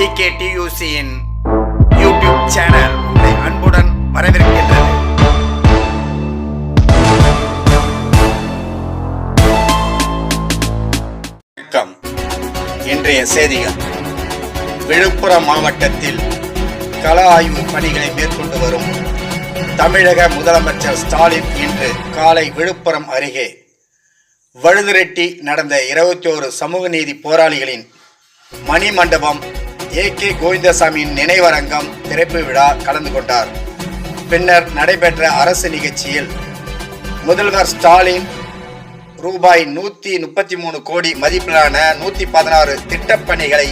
Decay YouTube channel உங்களை அன்புடன் வரவேற்கின்றது. வணக்கம். இன்றைய செய்திகள். விழுப்புரம் மாவட்டத்தில் கள ஆய்வு பணிகளை மேற்கொண்டு வரும் தமிழக முதலமைச்சர் ஸ்டாலின் இன்று காலை விழுப்புரம் அருகே வழுதுரெட்டி நடந்த இருபத்தி ஓரு சமூக நீதி போராளிகளின் மணிமண்டபம் ஏ கே கோவிந்தசாமியின் நினைவரங்கம் திறப்பு விழா கலந்து கொண்டார். பின்னர் நடைபெற்ற அரசு நிகழ்ச்சியில் முதல்வர் ஸ்டாலின் ரூபாய் நூத்தி முப்பத்தி மூணு கோடி மதிப்பிலான நூத்தி பதினாறு திட்டப்பணிகளை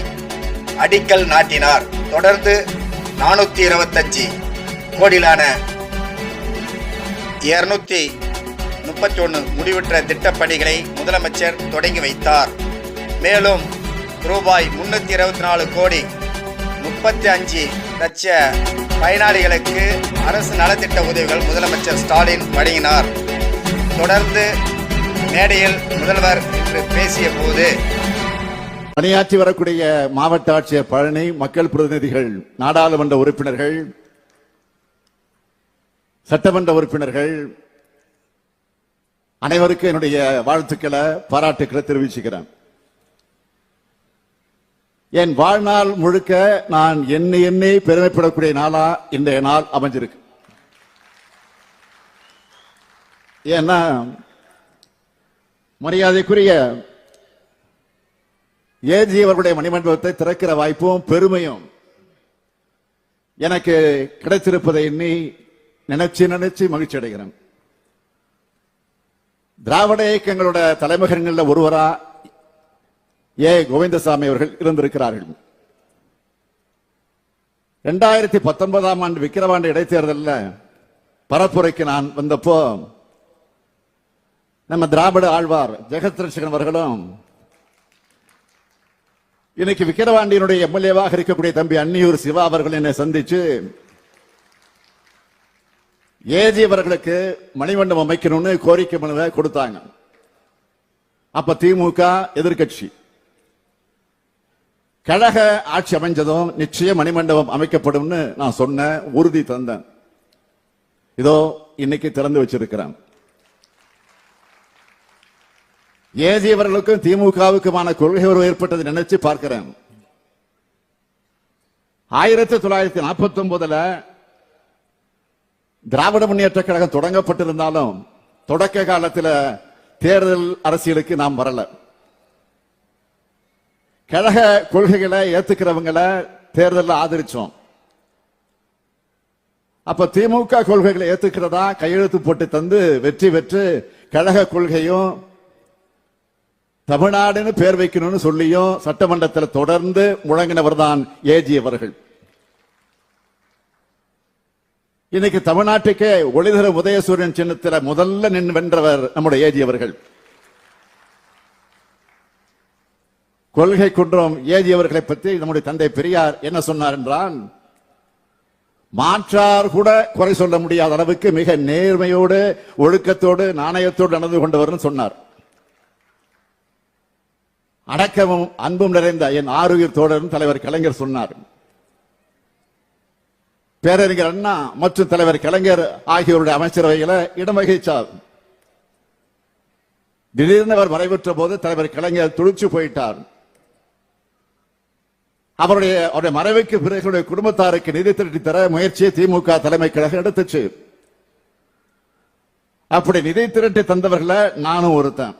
அடிக்கல் நாட்டினார். தொடர்ந்து நானூத்தி இருபத்தஞ்சு கோடியிலான இருநூத்தி முப்பத்தி ஒன்று முடிவுற்ற திட்டப்பணிகளை முதலமைச்சர் தொடங்கி வைத்தார். மேலும் ரூபாய் முன்னூத்தி இருபத்தி நாலு கோடி முப்பத்தி அஞ்சு லட்ச பயனாளிகளுக்கு அரசு நலத்திட்ட உதவிகள் முதலமைச்சர் ஸ்டாலின் வழங்கினார். தொடர்ந்து மேடையில் முதல்வர் இன்று பேசிய போது பணியாற்றி வரக்கூடிய மாவட்ட ஆட்சியர் பழனி மக்கள் பிரதிநிதிகள் நாடாளுமன்ற உறுப்பினர்கள் சட்டமன்ற உறுப்பினர்கள் அனைவருக்கும் என்னுடைய வாழ்த்துக்களை பாராட்டுக்களை தெரிவிச்சுக்கிறேன். என் வாழ்நாள் முழுக்க நான் எண்ணி எண்ணி பெருமைப்படக்கூடிய நாளா இந்த நாள் அமைஞ்சிருக்கு. ஏன்னா மரியாதைக்குரிய ஏஜி அவர்களுடைய மணிமண்டபத்தை திறக்கிற வாய்ப்பும் பெருமையும் எனக்கு கிடைத்திருப்பதை எண்ணி நினைச்சு நினைச்சு மகிழ்ச்சி அடைகிறேன். திராவிட இயக்கங்களோட தலைமகன்களில் ஒருவரா ஏ கோவிந்தசாமி அவர்கள் இருந்திருக்கிறார்கள் இரண்டாயிரத்தி பத்தொன்பதாம் ஆண்டு விக்கிரவாண்டி இடைத்தேர்தலில் பரப்புரைக்கு நான் வந்தப்போ நம்ம திராவிட ஆழ்வார் ஜெகத் ரட்சகன் அவர்களும் இன்னைக்கு விக்கிரவாண்டியினுடைய எம்எல்ஏவாக இருக்கக்கூடிய தம்பி அன்னியூர் சிவா அவர்கள் என்னை சந்திச்சு ஏஜி அவர்களுக்கு மணிமண்டபம் அமைக்கணும்னு கோரிக்கை மனுவை கொடுத்தாங்க. அப்ப திமுக எதிர்க்கட்சி. கழக ஆட்சி அமைஞ்சதும் நிச்சயம் மணிமண்டபம் அமைக்கப்படும்னு நான் சொன்ன உறுதி தந்தேன். இதோ இன்னைக்கு திறந்து வச்சிருக்கிறேன். ஏஜியவர்களுக்கும் திமுகவுக்குமான கொள்கை உறவு ஏற்பட்டது நினைச்சு பார்க்கிறேன். ஆயிரத்தி தொள்ளாயிரத்தி நாற்பத்தி ஒன்பதுல திராவிட முன்னேற்ற கழகம் தொடங்கப்பட்டிருந்தாலும் தொடக்க காலத்தில் தேர்தல் அரசியலுக்கு நாம் வரல. கழக கொள்கைகளை ஏத்துக்கிறவங்களை தேர்தலில் ஆதரிச்சோம். அப்ப திமுக கொள்கைகளை ஏத்துக்கிறதா கையெழுத்து போட்டு தந்து வெற்றி பெற்று கழக கொள்கையும் தமிழ்நாடுன்னு பேர் வைக்கணும்னு சொல்லியும் சட்டமன்றத்தில் தொடர்ந்து முழங்கினவர் தான் ஏஜி அவர்கள். இன்னைக்கு தமிழ்நாட்டுக்கே ஒளிதர உதயசூரியன் சின்னத்தில் முதல்ல நின்று வென்றவர் நம்முடைய ஏஜி அவர்கள். கொள்கை குன்றம் ஏதியவர்களை பற்றி நம்முடைய தந்தை பெரியார் என்ன சொன்னார் என்றான் மாற்றார் கூட குறை சொல்ல முடியாத அளவுக்கு மிக நேர்மையோடு ஒழுக்கத்தோடு நாணயத்தோடு நடந்து கொண்டவர்னு சொன்னார். அடக்கமும் அன்பும் நிறைந்த என் ஆரோக்கிய தோழரும் தலைவர் கலைஞர் சொன்னார். பேரறிஞர் அண்ணா மற்றும் தலைவர் கலைஞர் ஆகியோருடைய அமைச்சரவையில இடம் வகிச்சார் திடீர்னு அவர் மறைபெற்ற போது தலைவர் கலைஞர் துடிச்சு போயிட்டார். அவருடைய அவருடைய மறைவுக்கு பிறகு குடும்பத்தாருக்கு நிதி திரட்டி தர முயற்சியை திமுக தலைமை கழகம் எடுத்துச்சு. அப்படி நிதி திரட்டி தந்தவர்களை நானும் ஒருத்தன்.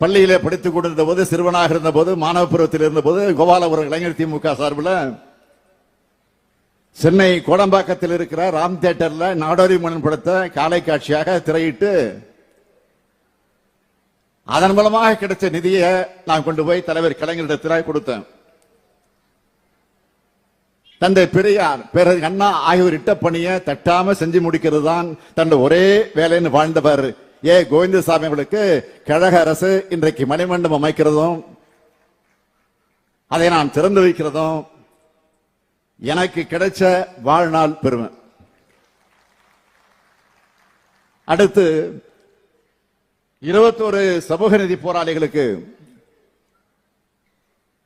பள்ளியிலே படித்துக் கொண்டிருந்த போது சிறுவனாக இருந்த போது மாணவ பருவத்தில் இருந்த போது கோபாலபுரம் இளைஞர் திமுக சார்பில் சென்னை கோடம்பாக்கத்தில் இருக்கிற ராம் தியேட்டர்ல நாடோரி மன்னன் படத்தை காலை காட்சியாக திரையிட்டு அதன் மூலமாக கிடைச்ச நிதியை நான் கொண்டு போய் தலைவர் கலைஞரிடத்தில் கொடுத்தேன். தந்தை பெரியார் பிறகு அண்ணா ஆகியோர் இட்ட பணியை தட்டாம செஞ்சு முடிக்கிறது தான் தன் ஒரே வேலைன்னு வாழ்ந்தவர். ஏ. கோவிந்தசாமி அவர்களுக்கு கழக அரசு இன்றைக்கு மணிமண்டபம் அமைக்கிறதும் அதை நான் திறந்து வைக்கிறதும் எனக்கு கிடைச்ச வாழ்நாள் பெருமை. அடுத்து இருபத்தோரு சமூக நிதி போராளிகளுக்கு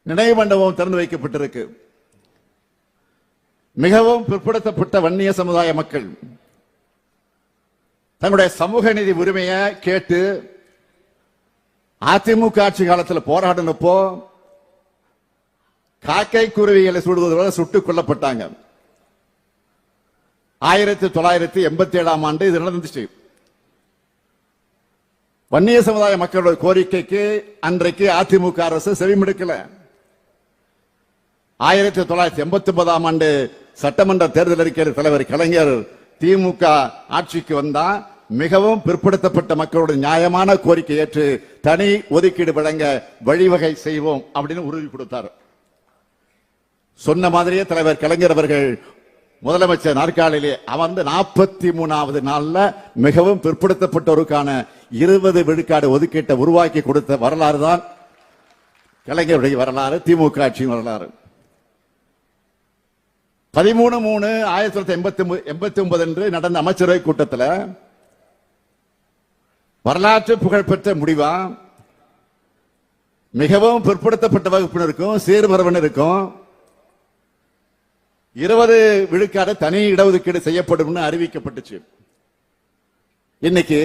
நினைவு மண்டபம் திறந்து வைக்கப்பட்டிருக்கு. மிகவும் பிற்படுத்தப்பட்ட வன்னிய சமுதாய மக்கள் தங்களுடைய சமூக நீதி உரிமையை கேட்டு அதிமுக ஆட்சி காலத்தில் போராடினப்போ காக்கை குருவிகளை சுடுவது போல சுட்டுக் கொல்லப்பட்டாங்க. ஆயிரத்தி தொள்ளாயிரத்தி எண்பத்தி ஏழாம் ஆண்டு இது நடந்துச்சு. வன்னிய சமுதாய மக்களோட கோரிக்கைக்கு அன்றைக்கு அதிமுக அரசு செவிமடுக்கல. ஆயிரத்தி தொள்ளாயிரத்தி எண்பத்தி ஒன்பதாம் ஆண்டு சட்டமன்ற தேர்தல் அறிக்கை தலைவர் கலைஞர் திமுக ஆட்சிக்கு வந்தா மிகவும் பிற்படுத்தப்பட்ட மக்களோட நியாயமான கோரிக்கை ஏற்று தனி ஒதுக்கீடு வழங்க வழிவகை செய்வோம் அப்படின்னு உறுதி கொடுத்தார். சொன்ன மாதிரியே தலைவர் கலைஞர் அவர்கள் முதலமைச்சர் நாற்காலிலே அமர்ந்து நாற்பத்தி மூணாவது நாள்ல மிகவும் பிற்படுத்தப்பட்டோருக்கான இருபது விழுக்காடு ஒதுக்கீட்டை உருவாக்கி கொடுத்த வரலாறு தான் கலைஞருடைய வரலாறு திமுக ஆட்சியின் வரலாறு. பதிமூணு மூணு ஆயிரத்தி தொள்ளாயிரத்தி எண்பத்தி எண்பத்தி ஒன்பது அன்று நடந்த அமைச்சரவை கூட்டத்தில் வரலாற்று புகழ்பெற்ற முடிவா? மிகவும் பிற்படுத்தப்பட்ட வகுப்பினருக்கும் சீர்மரவனருக்கும் இருபது விழுக்காடு தனி இடஒதுக்கீடு செய்யப்படும் அறிவிக்கப்பட்டுச்சு. இன்னைக்கு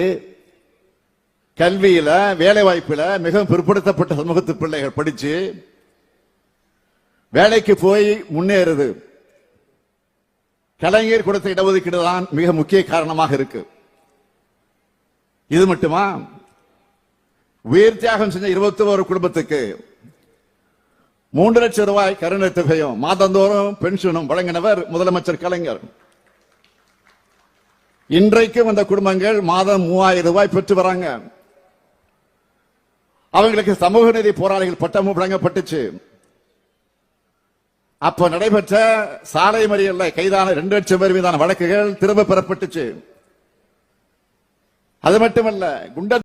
கல்வியில வேலை வாய்ப்புல மிகவும் பிற்படுத்தப்பட்ட சமூகத்து பிள்ளைகள் படிச்சு வேலைக்கு போய் முன்னேறுது. கலைஞர் கொடுத்த இடஒதுக்கீடு தான் மிக முக்கிய காரணமாக இருக்கு. இது மட்டுமா? உயிர் தியாகம் செஞ்ச இருபத்தி ஒரு குடும்பத்துக்கு மூன்று லட்சம் ரூபாய் கருணை தொகையும் மாதந்தோறும் பென்ஷனும் வழங்கினவர் முதலமைச்சர் கலைஞர். இன்றைக்கும் அந்த குடும்பங்கள் மாதம் மூவாயிரம் ரூபாய் பெற்று வராங்க. அவங்களுக்கு சமூக நீதி போராளிகள் பட்டமும் வழங்கப்பட்டுச்சு. அப்ப நடைபெற்ற சாலை மறியல்ல கைதான இரண்டு லட்சம் பேர் மீதான வழக்குகள் திரும்ப பெறப்பட்டுச்சு. அது மட்டுமல்ல குண்டர்